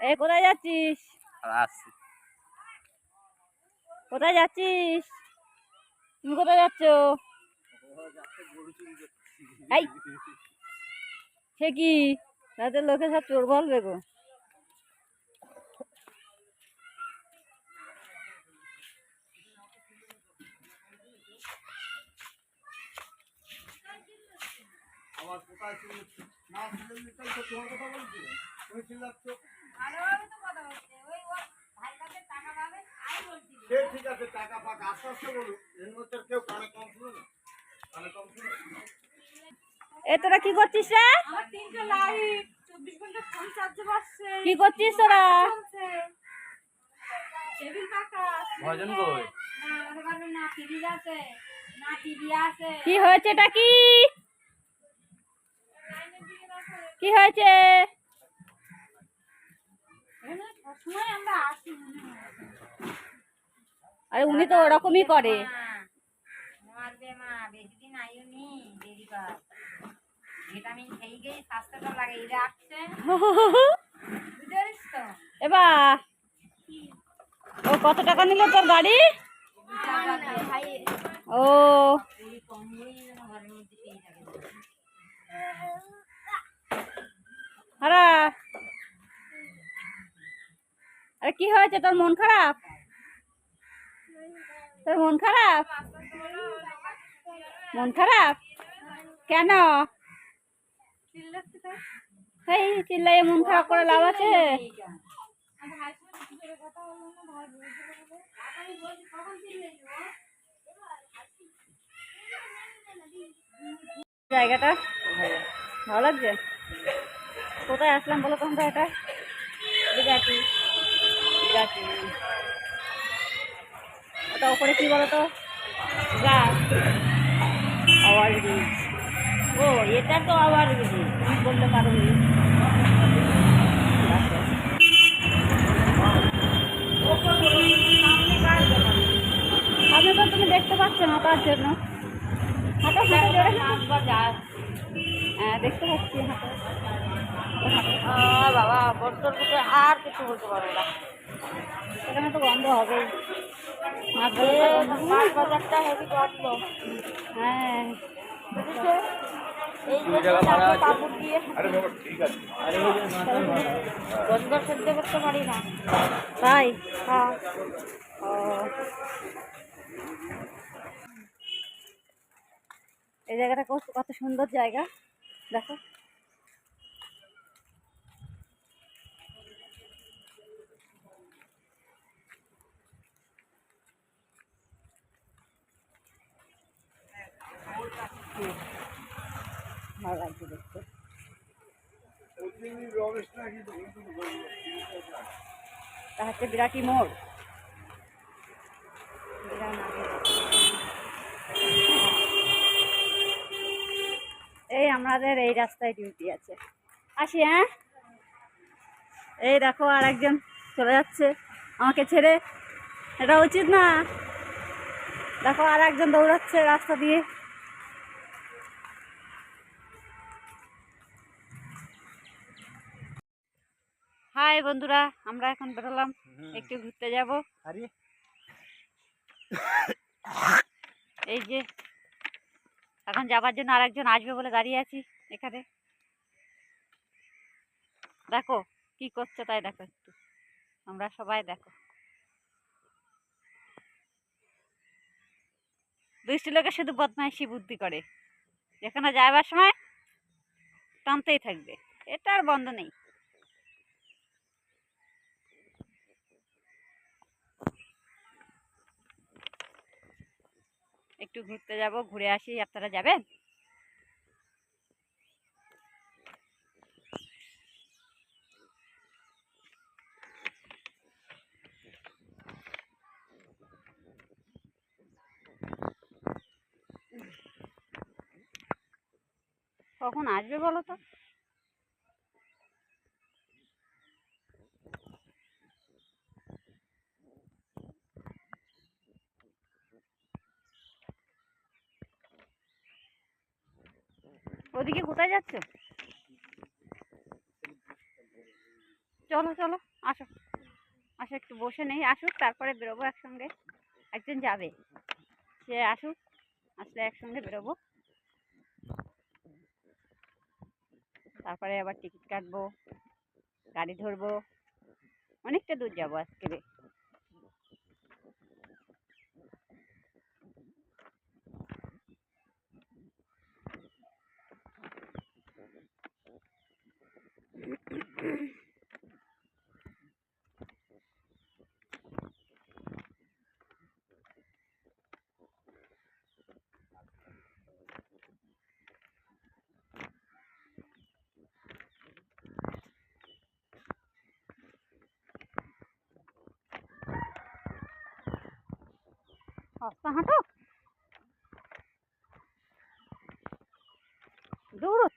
এই কোথায় যাচ্ছিস? আসছি। কোথায় যাচ্ছিস? তুমি কোথায় যাচ্ছ? এই সে কি? তাতে লোকে সব চোর বলবে গো। আমার কোথায় তো তোমার কথা বলছি তুমি চিল্লাচ্ছ সে ঠিক আছে টাকা ফাঁকা আস্তে আস্তে বলুন। এর মধ্যে কেউ কানে কম শুনে না। কানে কম শুনে এ তোরা কি করছিস রে? আমার তিনটে লাইট চব্বিশ ঘণ্টা ফোন চার্জে বসছে। কি করছিস তোরা? টেবিল পাকা ভজন কই? না আমাদের ঘরে না টিভি আছে। না টিভি আছে। কি হয়েছে এটা কি? কি হয়েছে? আরে উনি তো ওরকমই করে। এবার ও কত টাকা নিল তোর গাড়ি ভাই ও পুরি কম হয়ে যেন ঘরের মধ্যে পেয়ে যাবে হারা আরে কি হয়েছে? তোর মন খারাপ? তোর মন খারাপ? মন খারাপ? কেন? এই চিল্লাই মন খারাপ করে লাভ আছে? জায়গাটা ভালো লাগছে? কোথায় আসলাম বলো তো আমরা এটা? বিরাটি ওটা ওপরে কি বলো তো গাছ আওয়ার ব্রিজ ও এটা তো আওয়ার ব্রিজ তুমি বলতে পারো আমি তো তুমি দেখতে পাচ্ছ না তার জন্য। হাঁটো হাঁটো হ্যাঁ দেখতে পাচ্ছি হাঁটো বাবা বুকে আর কিছু বলতে পারব না। সেখানে তো বন্ধ হবেই। মাছ বাজারটা হেভি গন্ধ হ্যাঁ। এই। কাপড় দিয়ে গন্ধ সহ্য করতে পারি না। তাই? হ্যাঁ। ও। এই জায়গাটা কত কত সুন্দর জায়গা। দেখো হুম। ভালো লাগছে দেখতে প্রতিদিনই রমেশ নাকি তো কিন্তু বলব, তা হচ্ছে বিরাটি মোড়। এই আমাদের এই রাস্তায় ডিউটি আছে। আসি হ্যাঁ? এই দেখো আর একজন চলে যাচ্ছে। আমাকে ছেড়ে। এটা উচিত না। দেখো আর একজন দৌড়াচ্ছে রাস্তা দিয়ে। হাই বন্ধুরা আমরা এখন বেরোলাম। একটু ঘুরতে যাব। এই যে এখন যাবার জন্য আরেকজন আসবে বলে দাঁড়িয়ে আছি এখানে। দেখো কি করছে তাই দেখো একটু। আমরা সবাই দেখো। দুষ্টি লোকে শুধু বদমাইশি বুদ্ধি করে। যেখানে যাবার সময় টানতেই থাকবে। এটা আর বন্ধ নেই। একটু ঘুরতে যাব ঘুরে আসি আপনারা যাবেন? কখন আসবে বলো তো? ওদিকে কোথায় যাচ্ছ? চলো চলো, আসো। আসো, একটু বসে নেই, আসুক, তারপরে বেরোবো একসঙ্গে। একজন যাবে। সে আসুক, আসলে একসঙ্গে বেরোবো। তারপরে আবার টিকিট কাটবো, গাড়ি ধরবো। অনেকটা দূর যাব আজকে। हाँ, हटो दूर